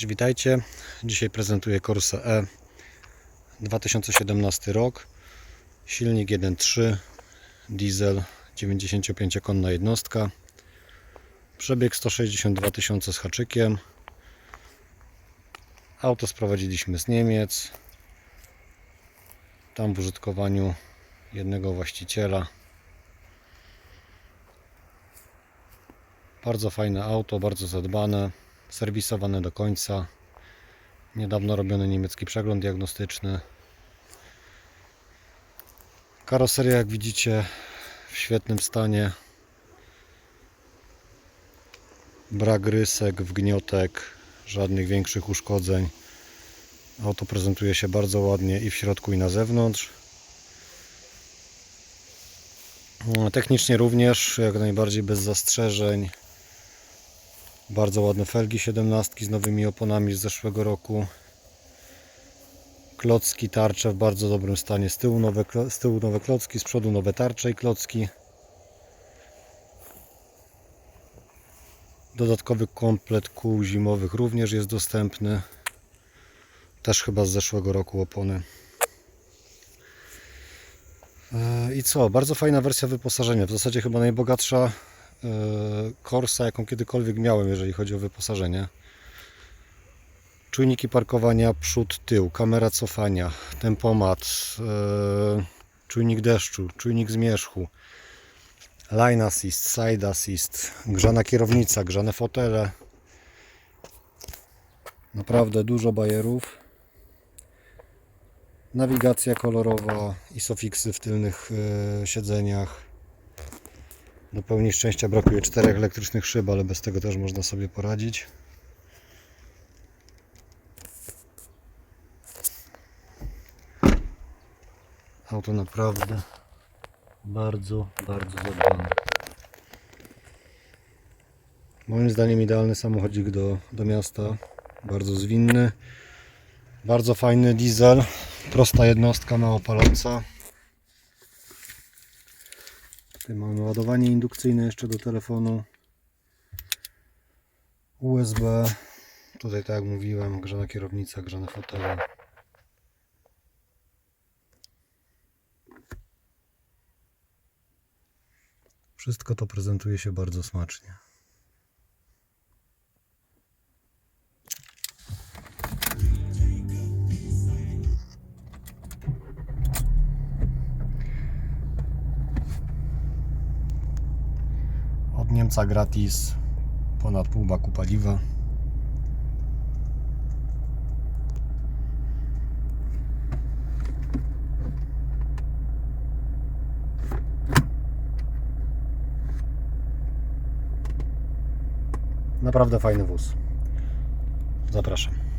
Cześć, witajcie. Dzisiaj prezentuję Corsa E 2017 rok. Silnik 1.3, diesel 95-konna jednostka. Przebieg 162 tysiące z haczykiem. Auto sprowadziliśmy z Niemiec. Tam w użytkowaniu jednego właściciela. Bardzo fajne auto, bardzo zadbane, serwisowane do końca. Niedawno robiony niemiecki przegląd diagnostyczny. Karoseria, jak widzicie, w świetnym stanie. Brak rysek, wgniotek, żadnych większych uszkodzeń. Auto prezentuje się bardzo ładnie i w środku, i na zewnątrz. Technicznie również, jak najbardziej bez zastrzeżeń. Bardzo ładne felgi 17 z nowymi oponami z zeszłego roku. Klocki, tarcze w bardzo dobrym stanie. Z tyłu nowe, z tyłu nowe klocki, z przodu nowe tarcze i klocki. Dodatkowy komplet kół zimowych również jest dostępny. Też chyba z zeszłego roku opony. E, I co? Bardzo fajna wersja wyposażenia. W zasadzie chyba najbogatsza e, Corsa, jaką kiedykolwiek miałem, jeżeli chodzi o wyposażenie. Czujniki parkowania przód, tył, kamera cofania, tempomat, e, czujnik deszczu, czujnik zmierzchu, line assist, side assist, grzana kierownica, grzane fotele. Naprawdę dużo bajerów. Nawigacja kolorowa, isofiksy w tylnych e, siedzeniach. Do pełni szczęścia brakuje czterech elektrycznych szyb, ale bez tego też można sobie poradzić. Auto naprawdę bardzo, bardzo zadbane. Moim zdaniem idealny samochodzik do, do miasta. Bardzo zwinny. Bardzo fajny diesel. Prosta jednostka, mało paląca. Tutaj mamy ładowanie indukcyjne jeszcze do telefonu. USB. Tutaj tak jak mówiłem, grzana kierownica, grzane fotele. Wszystko to prezentuje się bardzo smacznie. Niemca gratis ponad pół baku paliwa. Naprawdę fajny wóz. Zapraszam.